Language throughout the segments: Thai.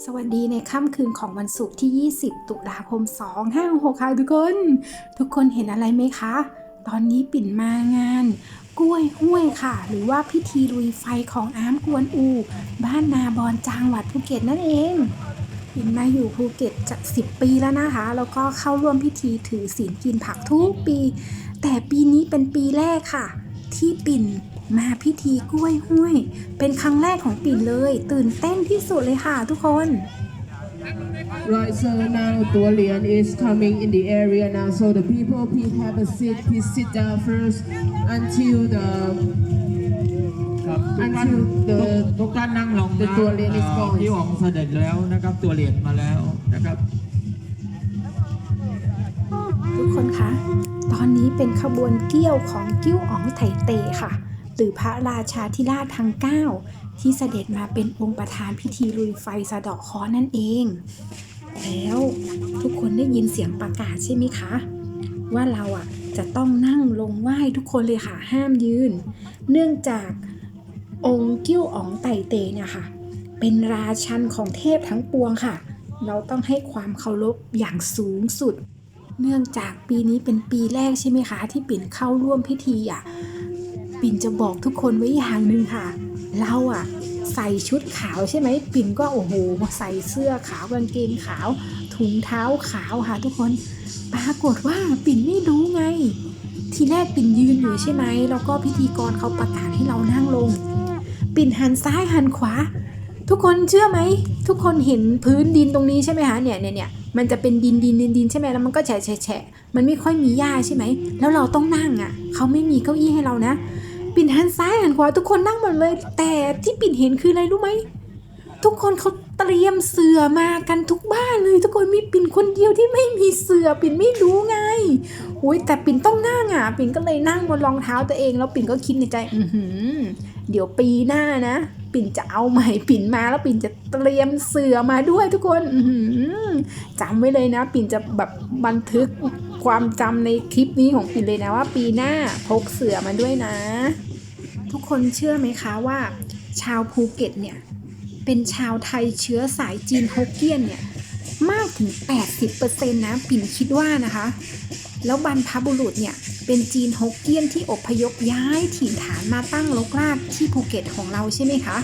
สวัสดีในค่ำคืนของวันศุกร์ที่ 20 ตุลาคม 256ค่ะทุกคน ทุกคนเห็นอะไรไหมคะ ตอนนี้ปิ่นมางาน กล้วยห้วยค่ะ หรือว่าพิธีลุยไฟของอามกวนอู บ้านนาบอนจังหวัดภูเก็ตนั่นเองปิ่นมาอยู่ภูเก็ตจะ 10 ปีแล้วนะคะ แล้วก็เข้าร่วมพิธีถือศีลกินผักทุกปี แต่ปีนี้เป็นปีแรกค่ะ ที่ปิ่น มาพิธีกล้วยห้วย เป็นครั้งแรกของปิ่นเลย ตื่นเต้นที่สุดเลยค่ะทุกคน Right, so now Dolian is coming in the area now. So the people, please have a seat. Please sit down first until the ครับทุกท่าน Until the ทุกทุกท่านนั่งลง the นะตัวเรียน is อ่า gone พี่หวองเสด็จแล้วนะครับ ตัวเหรียญมาแล้วนะครับ ทุกคนคะ ตอนนี้เป็นขบวนเกี้ยวของกิ้วอ๋องไถเตค่ะ หรือพระราชาธิราชทั้ง 9 ที่เสด็จมาเป็นองค์ประธานพิธีลุยไฟสะเดาะเคราะห์นั่นเอง แล้วทุกคนได้ยินเสียงประกาศใช่ไหมคะ ว่าเราอะจะต้องนั่งลงไหว้ทุกคนเลยค่ะห้ามยืน เนื่องจากองค์กิ้วอ๋องไต่เตเนี่ยค่ะ เป็นราชันของเทพทั้งปวงค่ะ เราต้องให้ความเคารพอย่างสูงสุด เนื่องจากปีนี้เป็นปีแรกใช่ไหมคะ ที่ปิ่นเข้าร่วมพิธีอะ ปิ่นจะบอกทุกคนไว้อย่างหนึ่งค่ะ เราอะใส่ชุดขาวใช่ไหมปิ่นก็โอ้โหใส่เสื้อขาวกางเกงขาว ถุงเท้าขาวค่ะทุกคนปรากฏว่าปิ่นไม่รู้ไง ทีแรกปิ่นยืนอยู่ใช่ไหมแล้วก็พิธีกรเขาประกาศให้เรานั่งลง ปิ่นหันซ้ายหันขวา ทุกคนเชื่อไหมทุกคนเห็นพื้นดินตรงนี้ใช่ไหมคะเนี่ยเนี่ยเนี่ยมันจะเป็นดินดินดินดินใช่ไหมแล้วมันก็แฉะแฉะแฉะมันไม่ค่อยมีหญ้าใช่ไหมแล้วเราต้องนั่งอะเขาไม่มีเก้าอี้ให้เรานะ ปิ่นหันซ้ายหันขวาทุกคนนั่งหมดเลย แต่ที่ปิ่นเห็นคืออะไรรู้ไหมทุกคนเขาเตรียมเสือมากันทุกบ้านเลยทุกคนมีปิ่นคนเดียวที่ไม่มีเสือปิ่นไม่รู้ไงโอ้ยแต่ปิ่นต้องนั่งอะ ปิ่นก็เลยนั่งบนรองเท้าตัวเองแล้วปิ่นก็คิดในใจ อือหือ เดี๋ยวปีหน้านะ ปิ่นจะเอาใหม่ปิ่นมาแล้วปิ่นจะเตรียมเสือมาด้วยทุกคน อือหือจำไว้เลยนะ ปิ่นจะแบบบันทึกความจำในคลิปนี้ของปิ่นเลยนะว่า ปีหน้าพกเสือมาด้วยนะ ทุกคนเชื่อไหมคะว่า ชาวภูเก็ตเนี่ย เป็นชาวไทยเชื้อสายจีนฮกเกี้ยนเนี่ย มากถึง 80%นะปิ่นคิดว่านะคะ แล้วบรรพบุรุษเนี่ย เป็นจีนฮกเกี้ยนที่อพยพย้ายถิ่นฐานมาตั้งรกรากที่ภูเก็ตของเราใช่ไหมคะ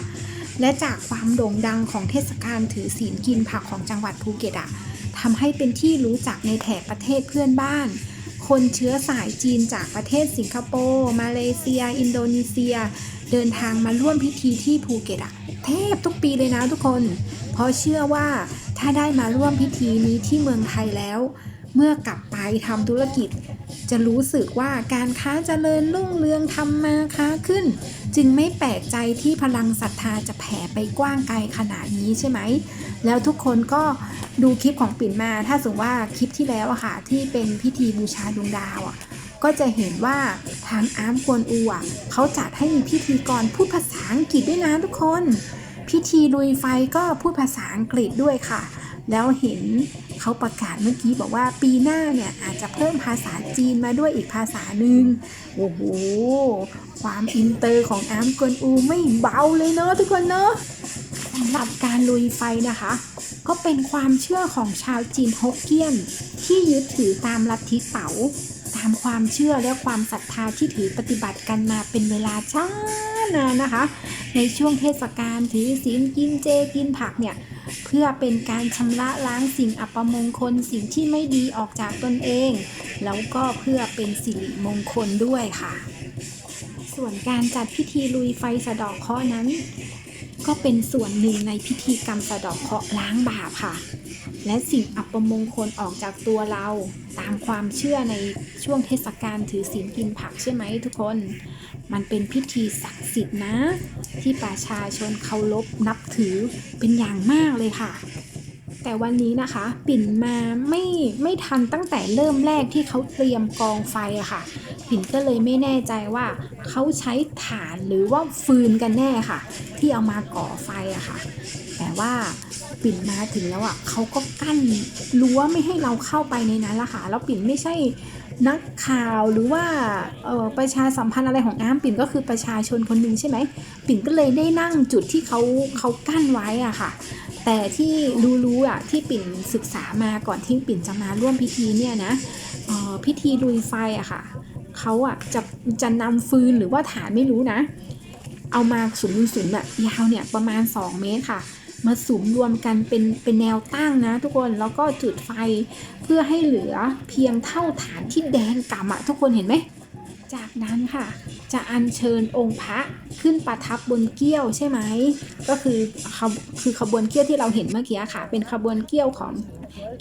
และจากความโด่งดังของเทศกาลถือศีลกินผักของจังหวัดภูเก็ตอะทำให้เป็นที่รู้จักในแถบประเทศเพื่อนบ้าน คนเชื้อสายจีนจากประเทศสิงคโปร์ มาเลเซีย อินโดนีเซีย เดินทางมาร่วมพิธีที่ภูเก็ตอะแทบทุกปีเลยนะทุกคน เพราะเชื่อว่าถ้าได้มาร่วมพิธีนี้ที่เมืองไทยแล้ว เมื่อกลับไปทำธุรกิจ จะรู้สึกว่าการค้าเจริญรุ่งเรืองทำมาค้าขึ้น จึงไม่แปลกใจที่พลังศรัทธาจะแผ่ไปกว้างไกลขนาดนี้ใช่ไหม แล้วทุกคนก็ดูคลิปของปิ่นมา ถ้าสมมติว่าคลิปที่แล้วอะค่ะที่เป็นพิธีบูชาดวงดาวอะก็จะเห็นว่าทางอาร์มกวนอูอะเขาจัดให้มีพิธีกรพูดภาษาอังกฤษด้วยนะทุกคน พิธีลุยไฟก็พูดภาษาอังกฤษด้วยค่ะ แล้วเห็นเขาประกาศเมื่อกี้บอกว่าปีหน้าเนี่ยอาจจะเพิ่มภาษาจีนมาด้วยอีกภาษาหนึ่งโอ้โห ความอินเตอร์ของอาร์มกวนอูไม่เบาเลยเนาะทุกคนเนาะสำหรับการลุยไฟนะคะ ก็เป็นความเชื่อของชาวจีนฮกเกี้ยน ที่ยึดถือตามลัทธิเต๋า ตามความเชื่อและความศรัทธาที่ถือปฏิบัติกันมาเป็นเวลาช้านานนะคะ ในช่วงเทศกาลถือศีลกินเจกินผักเนี่ยเพื่อเป็นการชำระล้างสิ่งอัปมงคลสิ่งที่ไม่ดีออกจากตนเอง แล้วก็เพื่อเป็นสิริมงคลด้วยค่ะ ส่วนการจัดพิธีลุยไฟสะดอกเคราะห์นั้น ก็เป็นส่วนหนึ่งในพิธีกรรมสะดอกเคราะห์ล้างบาปค่ะ และสิ่งอัปมงคลออกจากตัวเรา ตามความเชื่อในช่วงเทศกาลถือศีลกินผักใช่ไหมทุกคน มันเป็นพิธีศักดิ์สิทธิ์นะ ที่ประชาชนเคารพนับถือเป็นอย่างมากเลยค่ะ แต่วันนี้นะคะ ปิ่นมาไม่ไม่ทันตั้งแต่เริ่มแรกที่เขาเตรียมกองไฟอะค่ะ ปิ่นก็เลยไม่แน่ใจว่าเขาใช้ถ่านหรือว่าฟืนกันแน่ค่ะ ที่เอามาก่อไฟอะค่ะ แต่ว่า ปิ่นมาถึงแล้วอะเขาก็กั้นรั้วไม่ให้เราเข้าไปในนั้นละค่ะแล้วปิ่นไม่ใช่นักข่าวหรือว่าออประชาสัมพันธ์อะไรของน้ำปิ่นก็คือประชาชนคนหนึ่งใช่ไหมปิ่นก็เลยได้นั่งจุดที่เขาเขากั้นไว้อะค่ะ แต่ที่รู้ๆอะที่ปิ่นศึกษามาก่อนที่ปิ่นจะมาร่วมพิธีเนี่ยนะออพิธีลุยไฟอะค่ะเขาอะจะจะนำฟืนหรือว่าฐานไม่รู้นะ เอามาสุมสุมแบบยาวเนี่ยประมาณ 2 เมตรค่ะ มาสุมรวมกันเป็นเป็นแนวตั้งนะ ทุกคนแล้วก็จุดไฟเพื่อให้เหลือเพียงเท่าฐานที่แดงกำอะทุกคนเห็นไหมจากนั้นค่ะ จะอัญเชิญองค์พระขึ้นประทับบนเกี้ยวใช่ไหมก็คือคือขบวนเกี้ยวที่เราเห็นเมื่อกี้ค่ะ เป็นขบวนเกี้ยวของ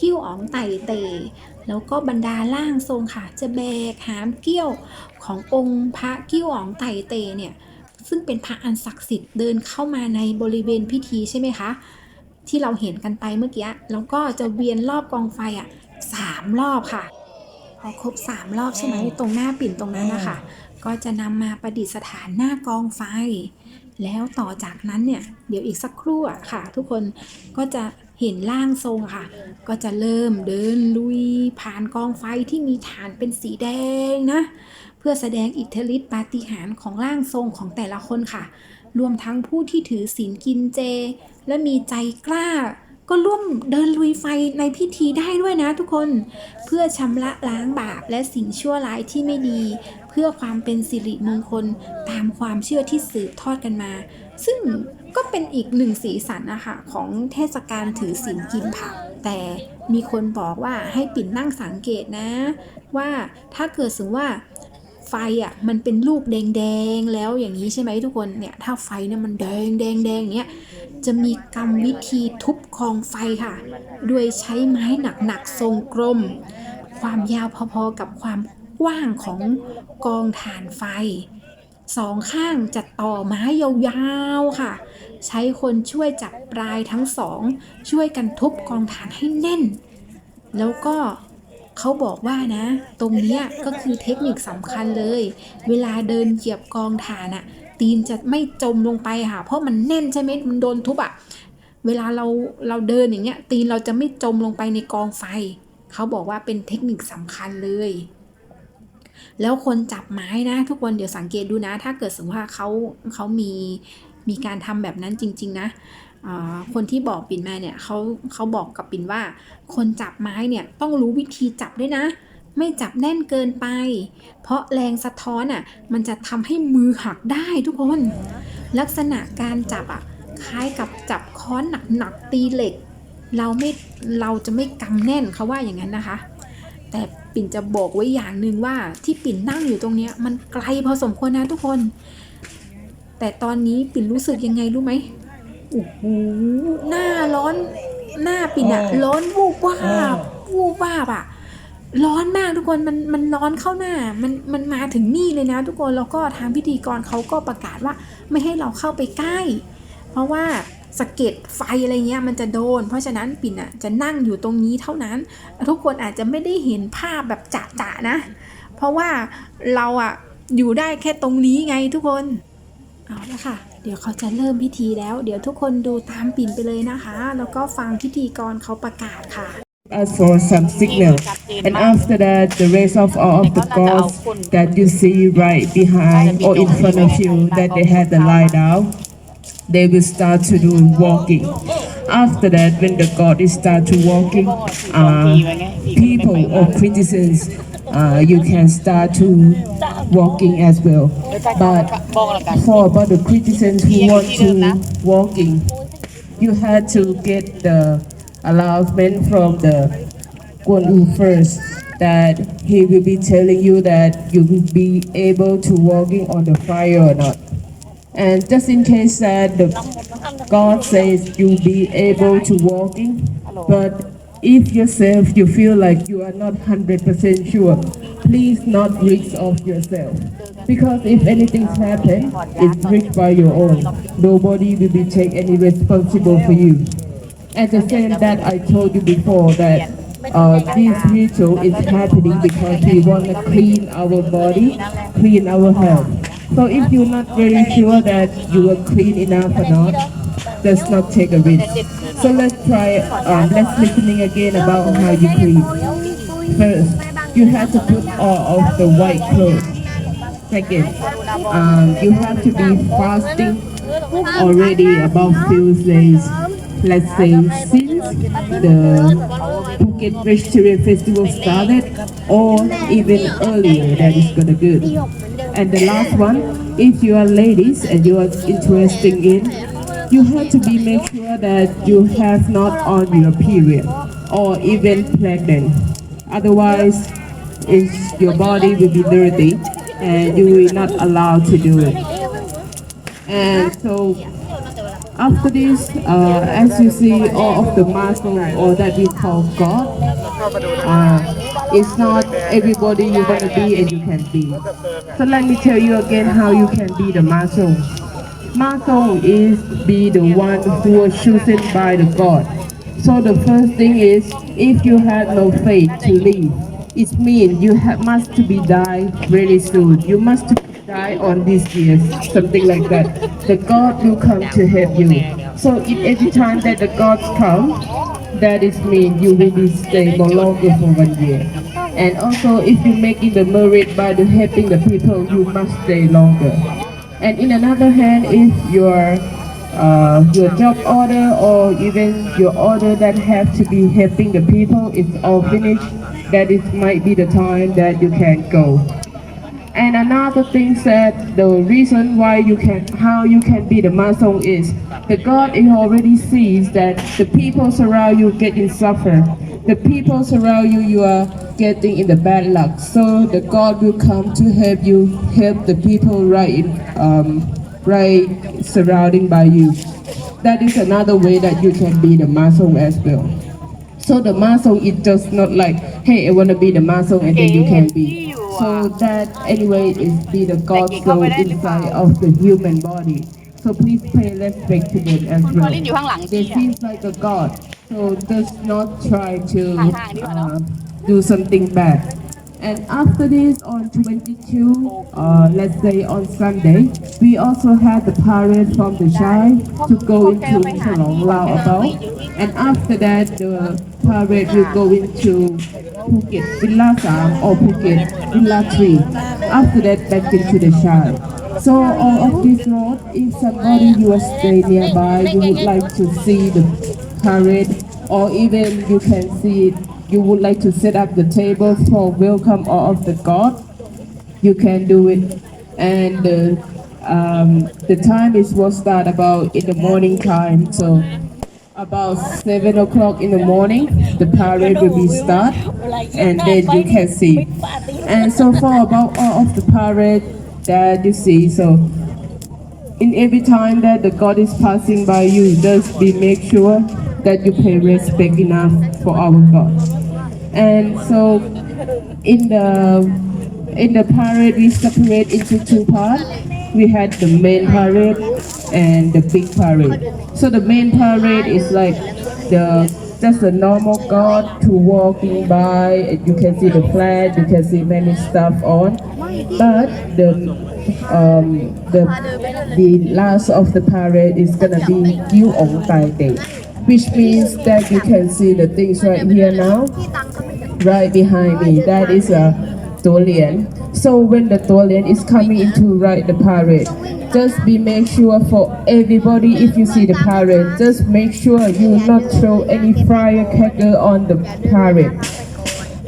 กิ้วอ๋องไต่เต แล้วก็บรรดาล่างทรงค่ะ จะแบกหามเกี้ยวขององค์พระกิ้วอ๋องไต่เตเนี่ย ซึ่งเป็นพระอันศักดิ์สิทธิ์เดินเข้ามาในบริเวณพิธีใช่ไหมคะ ที่เราเห็นกันไปเมื่อกี้แล้วก็จะเวียนรอบกองไฟอะสามรอบค่ะ พอครบสามรอบใช่ไหมตรงหน้าปิ่นตรงนั้นนะคะก็จะนำมาประดิษฐานหน้ากองไฟ แล้วต่อจากนั้นเนี่ย เดี๋ยวอีกสักครู่อะค่ะ ทุกคนก็จะเห็นร่างทรงค่ะ ก็จะเริ่มเดินลุยผ่านกองไฟที่มีฐานเป็นสีแดงนะ พื่อแสดงอิทธิฤทธิปาฏิหาริย์ของร่างทรงของแต่ละคนค่ะ รวมทั้งผู้ที่ถือศีลกินเจ และมีใจกล้า ก็ร่วมเดินลุยไฟในพิธีได้ด้วยนะทุกคน เพื่อชำระล้างบาปและสิ่งชั่วร้ายที่ไม่ดี เพื่อความเป็นสิริมงคลตามความเชื่อที่สืบทอดกันมา ซึ่งก็เป็นอีกหนึ่งสีสันนะคะของเทศกาลถือศีลกินผัก แต่มีคนบอกว่าให้ปิ่นนั่งสังเกตนะ ว่าถ้าเกิดสมมติว่า ไฟอะมันเป็นลูกแดงๆแล้วอย่างนี้ใช่ไหมทุกคนเนี่ยถ้าไฟเนี่ยมันแดงแดงแดงอย่างเงี้ยจะมีกรรมวิธีทุบคองไฟค่ะโดยใช้ไม้หนักๆทรงกลม ความยาวพอๆกับความกว้างของกองถ่านไฟสองข้างจะต่อไม้ยาวๆค่ะ ใช้คนช่วยจับปลายทั้งสอง ช่วยกันทุบกองถ่านให้แน่น แล้วก็ เขาบอกว่านะ ตรงเนี้ยก็คือเทคนิคสำคัญเลย เวลาเดินเหยียบกองถ่านอะตีนจะไม่จมลงไปค่ะ เพราะมันแน่นใช่ไหมมันโดนทุบอะเวลาเราเราเดินอย่างเงี้ย ตีนเราจะไม่จมลงไปในกองไฟ เขาบอกว่าเป็นเทคนิคสำคัญเลย แล้วคนจับไม้นะ ทุกคนเดี๋ยวสังเกตดูนะ ถ้าเกิดสมมติว่าเขาเขามีมีการทำแบบนั้นจริง ๆ นะ คนที่บอกปิ่นมาเนี่ยเขาเขาบอกกับปินว่า คนจับไม้เนี่ยต้องรู้วิธีจับด้วยนะ ไม่จับแน่นเกินไป เพราะแรงสะท้อนอะมันจะทำให้มือหักได้ทุกคน ลักษณะการจับอะคล้ายกับจับค้อนหนักๆตีเหล็ก เราไม่เราจะไม่กำแน่นเขาว่าอย่างนั้นนะคะ แต่ปิ่นจะบอกไว้อย่างหนึ่งว่าที่ปิ่นนั่งอยู่ตรงเนี้ยมันไกลพอสมควรนะทุกคน แต่ตอนนี้ปิ่นรู้สึกยังไงรู้ไหม โอ้โหหน้าร้อนหน้าปิ่นอะร้อนวูบวาบวูบวาบอะร้อนมากทุกคนมันมันร้อนเข้าหน้ามันมันมาถึงนี่เลยนะ ทุกคนแล้วก็ทางพิธีกรเขาก็ประกาศว่าไม่ให้เราเข้าไปใกล้ เพราะว่าสะเก็ดไฟอะไรเงี้ยมันจะโดน เพราะฉะนั้นปิ่นอะจะนั่งอยู่ตรงนี้เท่านั้น ทุกคนอาจจะไม่ได้เห็นภาพแบบจะๆนะ เพราะว่าเราอะอยู่ได้แค่ตรงนี้ไงทุกคน เอาละค่ะเดี๋ยวเขาจะเริ่มพิธีแล้ว เดี๋ยวทุกคนดูตามปิ่นไปเลยนะคะ แล้วก็ฟังพิธีกรเขาประกาศค่ะ us for some signal. And after that, the rest of all of the gods that you see right behind or in front of you, that they had the lie down, they will start to do walking. After that, when the god is start to walking, uh, people or citizens, uh, you can start to walking as well. But for about the citizens who want to walking, you had to get the allowance from the Guan first that he will be telling you that you will be able to walking on the fire or not. And just in case that the God says you'll be able to walking, but if yourself you feel like you are not 100% sure, please not risk of yourself. Because if anything's happen, it's risk by your own. Nobody will be take any responsible for you. And the same that I told you before that uh, this ritual is happening because we want to clean our body, clean our health. So if you're not very sure that you are clean enough or not, let's not take a risk. So let's try, um, let's listening again about how you clean. First, you have to put all of the white clothes. Second, um, you have to be fasting already about few days. let's say since the Phuket Vegetarian Festival started or even earlier that is gonna good and the last one if you are ladies and you are interested in you have to be make sure that you have not on your period or even pregnant otherwise is your body will be dirty and you will not allowed to do it and so after this, uh, as you see, all of the muscle or that we call God, uh, it's not everybody you want to be and you can be. So let me tell you again how you can be the muscle. Muscle is be the one who was chosen by the God. So the first thing is, if you have no faith to live, it means you have, must to be die very soon. You must die on this year, something like that. The God will come to help you. So if every time that the gods come, that is mean you will be stable longer for one year. And also if you making the merit by the helping the people, you must stay longer. And in another hand, if your uh, your job order or even your order that have to be helping the people is all finished, that it might be the time that you can go. And another thing that the reason why you can, how you can be the Masong is, the God he already sees that the people surround you getting suffer. The people surround you, you are getting in the bad luck. So the God will come to help you, help the people right, um, right surrounding by you. That is another way that you can be the muscle as well. So the muscle, is just not like, hey, I want to be the muscle, and then you can be. So that anyway is be the God soul inside of the human body. So please pay respect to them as well. They seems like a God. So just not try to uh, do something bad. And after this, on 22, uh, let's say on Sunday, we also had the parade from the Shai to go into Lao about. And after that, the parade will go into Phuket Villa 3 or Phuket Villa 3. After that, back into the Shai. So all of this road, if somebody you stay nearby, you would like to see the parade, or even you can see it, you would like to set up the table for welcome of the God, you can do it. And the, um, the time is will start about in the morning time, so about seven o'clock in the morning, the parade will be start, and then you can see. And so far about all of the parade that you see, so in every time that the God is passing by you, just be make sure that you pay respect enough for our God. And so in the in the parade we separate into two parts. We had the main parade and the big parade. So the main parade is like the just a normal God to walking by. and You can see the flag, you can see many stuff on. But the um, the the last of the parade is gonna be Gyu Ong Tai Day, which means that you can see the things right here now, right behind me. That is a Dolian. So when the Dolian is coming into right the parade, just be make sure for everybody if you see the parade, just make sure you not throw any firecracker on the parade.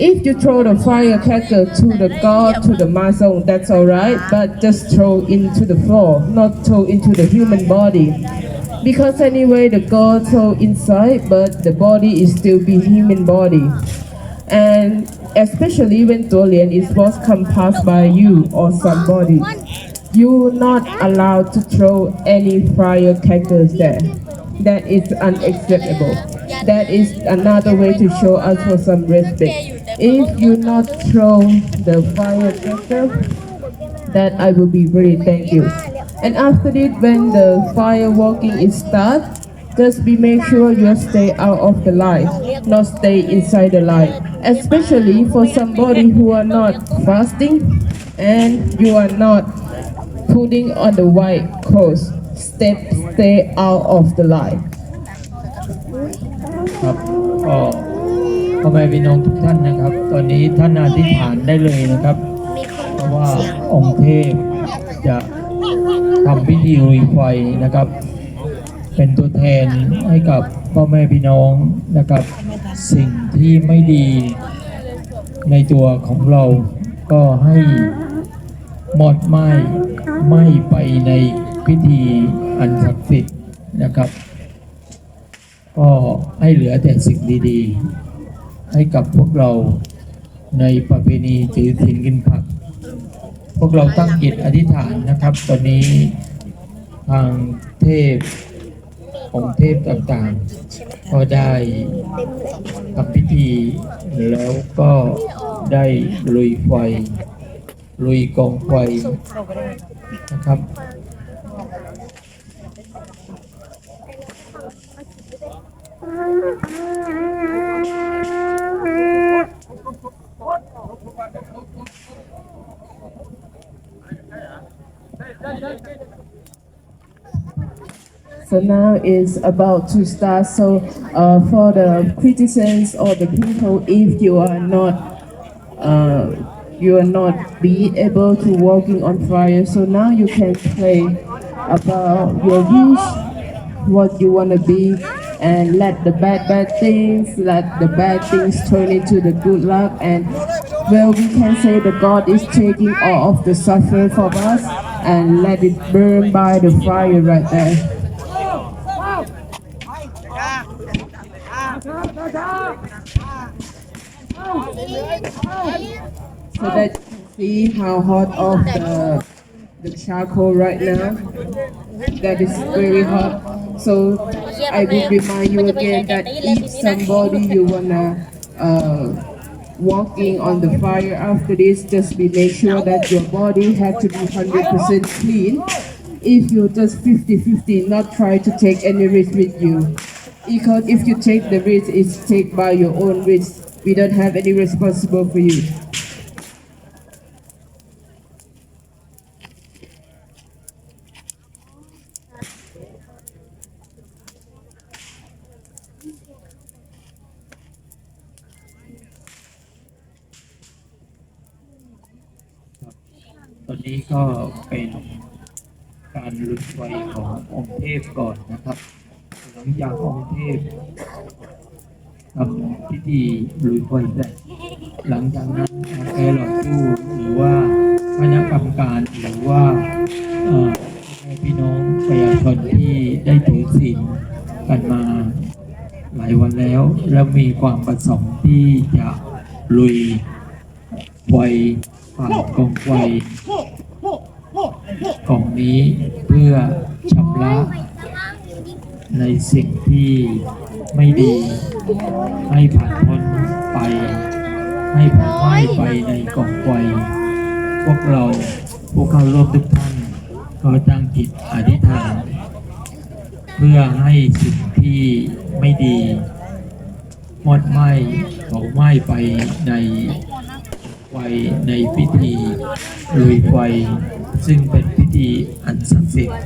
If you throw the firecracker to the god, to the muscle, that's alright, but just throw into the floor, not throw into the human body. Because anyway, the god throw inside, but the body is still be human body. And especially when Dolian is was come past by you or somebody, you not allowed to throw any firecrackers there. That is unacceptable. That is another way to show us for some respect. If you not throw the firecracker, that I will be very thank you. And after it, when the fireworking is start, just be make sure you stay out of the light, not stay inside the light. Especially for somebody who are not fasting and you are not putting on the white clothes. Step, stay out of the light. ครับก็พ่อแม่พี่น้องทุกท่านนะครับ ตอนนี้ท่านอธิษฐานได้เลยนะครับ เพราะว่าองค์เทพจะ ทำพิธีลุยไฟนะครับ เป็นตัวแทนให้กับพ่อแม่พี่น้องนะครับ สิ่งที่ไม่ดีในตัวของเราก็ให้หมดไหม้ไม้ไปในพิธีอันศักดิ์สิทธิ์นะครับ ก็ให้เหลือแต่สิ่งดีๆ ให้กับพวกเราในประเพณีถือศีลกินผัก พวกเราตั้งจิตอธิษฐานนะครับ ตอนนี้ทางเทพองค์เทพต่างๆ ก็ได้ทำพิธีแล้วก็ได้ลุยไฟ ลุยกองไฟนะครับ So now is about to start. So uh, for the citizens or the people, if you are not uh, you are not be able to walking on fire, so now you can pray about your wish, what you want to be, and let the bad bad things, let the bad things turn into the good luck, and well, we can say that God is taking all of the suffering from us and let it burn by the fire right there. So can see how hot of the the charcoal right now. That is very hot. So I will remind you again that if somebody you wanna uh, walking on the fire after this, just be make sure that your body have to be hundred percent clean. If you're just 50-50, not try to take any risk with you. Because if you take the risk, it's take by your own risk. We don't have any responsible for you. ตอนนี้ก็เป็นการลุยไฟขององค์เทพก่อนนะครับหลังจากองค์เทพ พิธีลุยไฟเสร็จหลังจากนั้นแอร์หลอดตู้หรือว่าคณะกรรมการหรือว่าพี่น้องประชาชนที่ได้ถือศีลกันมาหลายวันแล้ว แล้วมีความประสงค์ที่จะลุยไฟผ่านกองไฟกองนี้เพื่อชำระในสิ่งที่ ไม่ดี ให้ผ่านพ้นไป ให้ผ่านไหมไปในกองไฟพวกเราพวกเขาร่วมทุกท่านก็ตั้งจิตอธิษฐานเพื่อให้สิ่งที่ไม่ดีหมดไหมเขาไหมไปในไฟในพิธีลุยไฟซึ่งเป็นพิธีอันศักดิ์สิทธิ์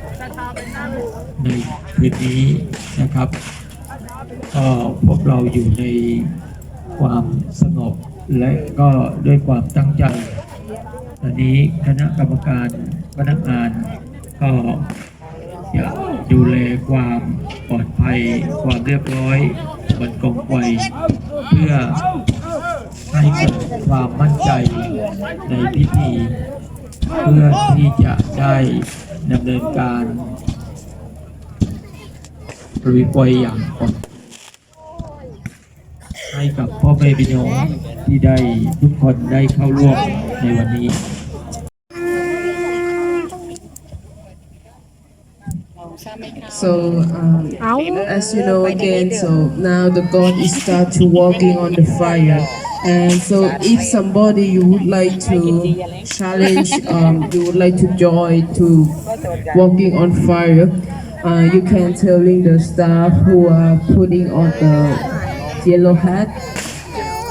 ในคืนนี้นะครับ ก็พวกเราอยู่ในความสงบและก็ด้วยความตั้งใจ ตอนนี้คณะกรรมการพนักงานก็จะดูแลความปลอดภัย ความเรียบร้อยบนกองไฟเพื่อให้เกิดความมั่นใจในพิธี เพื่อที่จะได้ดำเนินการรีปล่อยอย่างปลอด ให้กับพ่อแม่พี่น้องที่ได้ทุกคนได้เข้าร่วมในวันนี้ So um, as you know again, so now the God is start to walking on the fire. And so if somebody you would like to challenge, um, you would like to join to walking on fire, uh, you can telling the staff who are putting on the yellow hat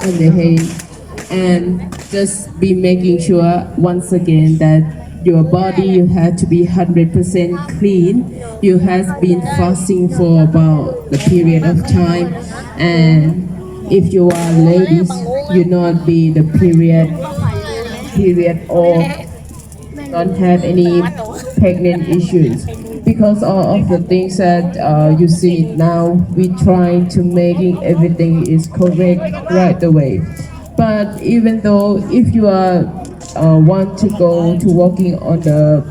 and the head and just be making sure once again that your body you have to be 100% clean. You have been fasting for about the period of time. And if you are ladies you not be the period period or don't have any pregnant issues because of the things that uh, you see now, we try to making everything is correct right away. But even though if you are uh, want to go to walking on the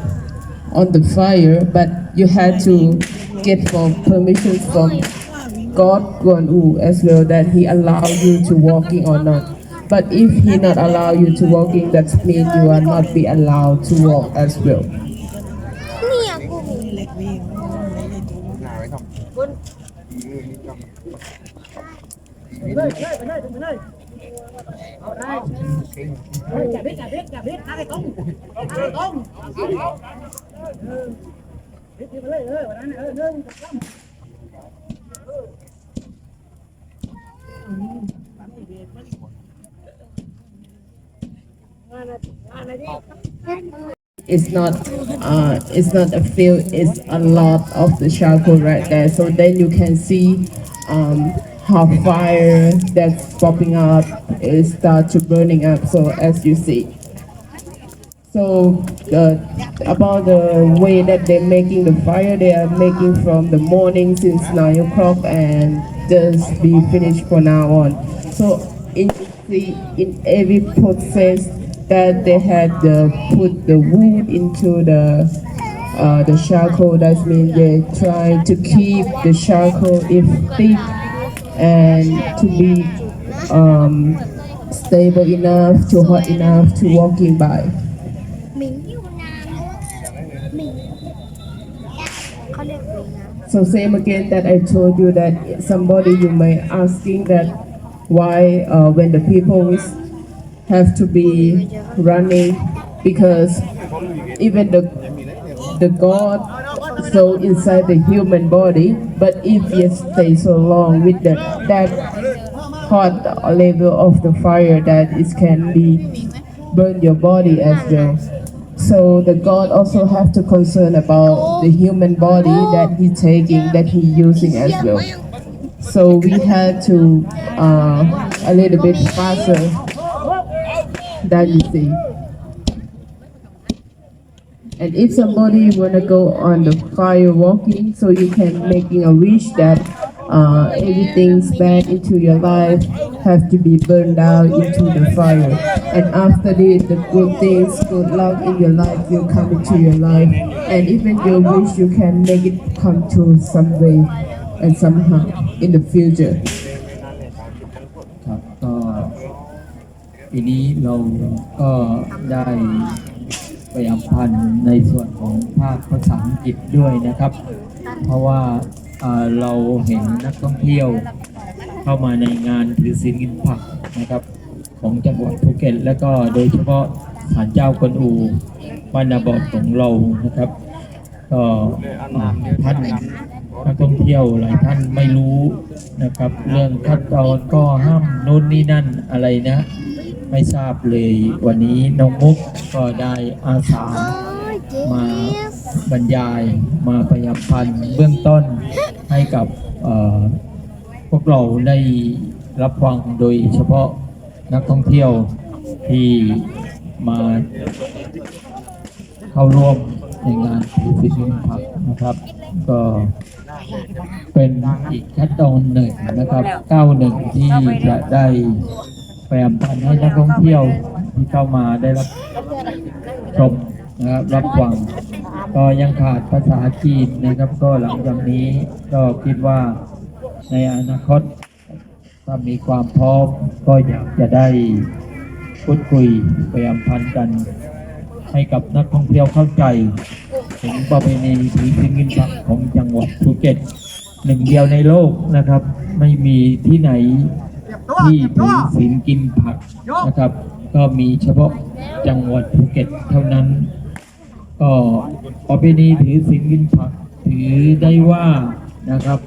on the fire, but you had to get for permission from God Guan as well that He allow you to walking or not. But if He not allow you to walking, that means you are not be allowed to walk as well. It's not, uh, it's not a few, it's a lot of the charcoal right there. So then you can see um, how fire that's popping up is start to burning up. So as you see. So uh, about the way that they're making the fire, they are making from the morning since nine o'clock and just be finished for now on. So in the in every process that they had uh, put the wood into the uh, the charcoal. That means they're trying to keep the charcoal if thick and to be um, stable enough to hot enough to walking by. หมิงอยู่นานหมิงเขาเรียกหมิงนะ So same again that I told you that somebody you may asking that why uh, when the people is have to be running because even the the God so inside the human body but if you stay so long with that that hot level of the fire that it can be burn your body as well. So the God also have to concern about the human body that he taking that he using as well. So we had to uh, a little bit faster than you see and if somebody wanna go on the fire walking, so you can making a wish that uh, everything's bad into your life have to be burned out into the fire. And after this, the good things, good luck in your life will come into your life. And even your wish, you can make it come true some way and somehow in the future. ครับก็ปีนี้เราก็ได้ ไปอัมพันธ์ในส่วนของภาคภาษาอังกฤษด้วยนะครับ เพราะว่าเราเห็นนักท่องเที่ยวเข้ามาในงานถือศีลกินผักนะครับ ของจังหวัดภูเก็ต และก็โดยเฉพาะศาลเจ้ากวนอูวานาบอดของเรานะครับก็ท่านนักท่องเที่ยวหลายท่านไม่รู้นะครับ เรื่องขั้นตอนก็ห้ามโน่นนี่นั่นอะไรนะ ไม่ทราบเลย วันนี้น้องมุกก็ได้อาสามาบรรยายมาประยามพันธ์เบื้องต้นให้กับพวกเราได้รับฟังโดยเฉพาะนักท่องเที่ยวที่มาเข้าร่วมในงานถือศีลกินผักนะครับ ก็เป็นอีกขั้นตอนหนึ่งนะครับก้าวหนึ่งที่จะได้ ประยามพันให้นักท่องเที่ยวที่เข้ามาได้รับชมนะครับรับฟังก็ยังขาดภาษาจีนนะครับ ก็หลังจากนี้ก็คิดว่าในอนาคต ถ้ามีความพร้อมก็อยากจะได้พูดคุยพยายามพันกัน ให้กับนักท่องเที่ยวเข้าใจ ถึงประเพณีถือศีลกินผักของจังหวัดภูเก็ตหนึ่งเดียวในโลกนะครับ ไม่มีที่ไหน ที่ถือศีลกินผักนะครับ ก็มีเฉพาะจังหวัดภูเก็ตเท่านั้น ก็ประเพณีถือศีลกินผักถือได้ว่านะครับ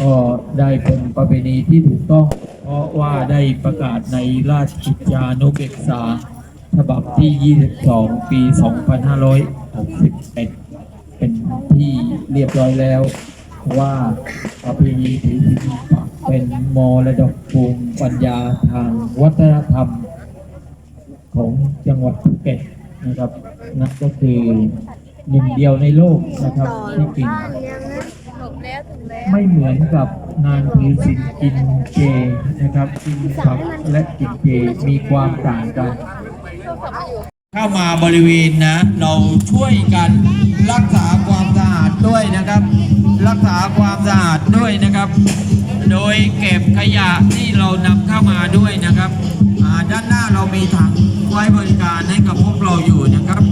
ก็ได้เป็นประเพณีที่ถูกต้อง เพราะว่าได้ประกาศในราชกิจจานุเบกษาฉบับที่ 22 ปี 2561 เป็นที่เรียบร้อยแล้วว่าประเพณีถือศีลกินผัก เป็นมรดกภูมิปัญญาทางวัฒนธรรม ของจังหวัดภูเก็ตนะครับนั่นก็คือหนึ่งเดียวในโลกนะครับที่กินไม่เหมือนกับนางถือศีลกินเจนะครับกินผักและกินเจมีความต่างกัน เข้ามาบริเวณนะ เราช่วยกันรักษาความสะอาดด้วยนะครับ รักษาความสะอาดด้วยนะครับ โดยเก็บขยะที่เรานำเข้ามาด้วยนะครับด้านหน้าเรามีถังไว้บริการให้กับพวกเราอยู่นะครับ